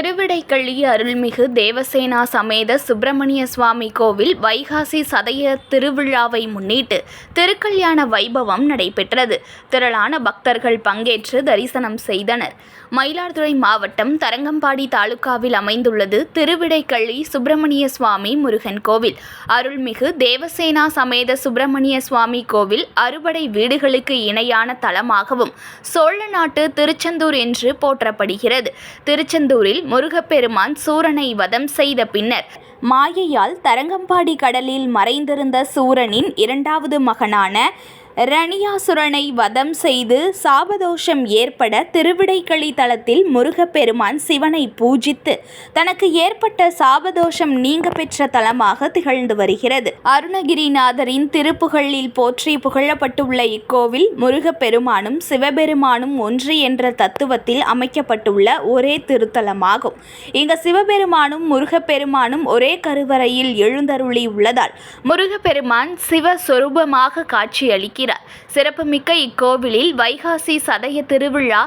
திருவிடைக்கள்ளி அருள்மிகு தேவசேனா சமேத சுப்பிரமணிய சுவாமி கோவில் வைகாசி சதய திருவிழாவை முன்னிட்டு திருக்கல்யாண வைபவம் நடைபெற்றது. திரளான பக்தர்கள் பங்கேற்று தரிசனம் செய்தனர். மயிலாடுதுறை மாவட்டம் தரங்கம்பாடி தாலுகாவில் அமைந்துள்ளது திருவிடைக்கள்ளி சுப்பிரமணிய சுவாமி முருகன் கோவில். அருள்மிகு தேவசேனா சமேத சுப்பிரமணிய சுவாமி கோவில் அறுபடை வீடுகளுக்கு இணையான தலமாகவும் சோழ நாட்டு திருச்செந்தூர் என்று போற்றப்படுகிறது. திருச்செந்தூரில் முருகப்பெருமான் சூரனை வதம் செய்த பின்னர் மாயையால் தரங்கம்பாடி கடலில் மறைந்திருந்த சூரனின் இரண்டாவது மகனான ரணியாசுரனை வதம் செய்து சாபதோஷம் ஏற்பட திருவிடைக்களி தலத்தில் முருகப்பெருமான் சிவனை பூஜித்து தனக்கு ஏற்பட்ட சாபதோஷம் நீங்க பெற்ற தலமாக திகழ்ந்து வருகிறது. அருணகிரிநாதரின் திருப்புகழில் போற்றி புகழப்பட்டுள்ள இக்கோவில் முருகப்பெருமானும் சிவபெருமானும் ஒன்று என்ற தத்துவத்தில் அமைக்கப்பட்டுள்ள ஒரே திருத்தலமாகும். இங்கு சிவபெருமானும் முருகப்பெருமானும் ஒரே கருவறையில் எழுந்தருளி உள்ளதால் முருகப்பெருமான் சிவஸ்வரூபமாக காட்சியளிக்கிறார். சிறப்புமிக்க இக்கோவிலில் வைகாசி சதய திருவிழா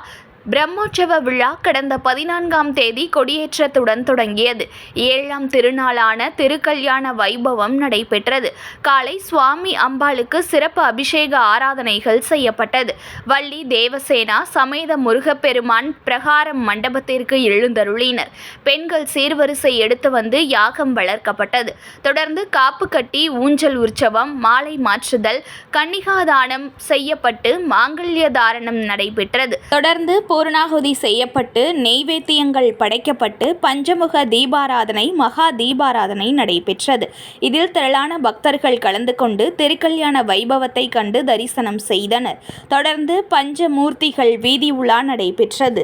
பிரம்மோற்சவ விழா கடந்த பதினான்காம் தேதி கொடியேற்றத்துடன் தொடங்கியது. ஏழாம் திருநாளான திருக்கல்யாண வைபவம் நடைபெற்றது. காலை சுவாமி அம்பாளுக்கு சிறப்பு அபிஷேக ஆராதனைகள் செய்யப்பட்டது. வள்ளி தேவசேனா சமேத முருகப்பெருமான் பிரகாரம் மண்டபத்திற்கு எழுந்தருளினர். பெண்கள் சீர்வரிசை எடுத்து வந்து யாகம் வளர்க்கப்பட்டது. தொடர்ந்து காப்பு கட்டி ஊஞ்சல் உற்சவம் மாலை மாற்றுதல் கன்னிகாதானம் செய்யப்பட்டு மாங்கல்ய தாரணம் நடைபெற்றது. தொடர்ந்து பூர்ணாகுதி செய்யப்பட்டு நெய்வேத்தியங்கள் படைக்கப்பட்டு பஞ்சமுக தீபாராதனை மகா தீபாராதனை நடைபெற்றது. இதில் திரளான பக்தர்கள் கலந்து கொண்டு திருக்கல்யாண வைபவத்தை கண்டு தரிசனம் செய்தனர். தொடர்ந்து பஞ்சமூர்த்திகள் வீதி உலா நடைபெற்றது.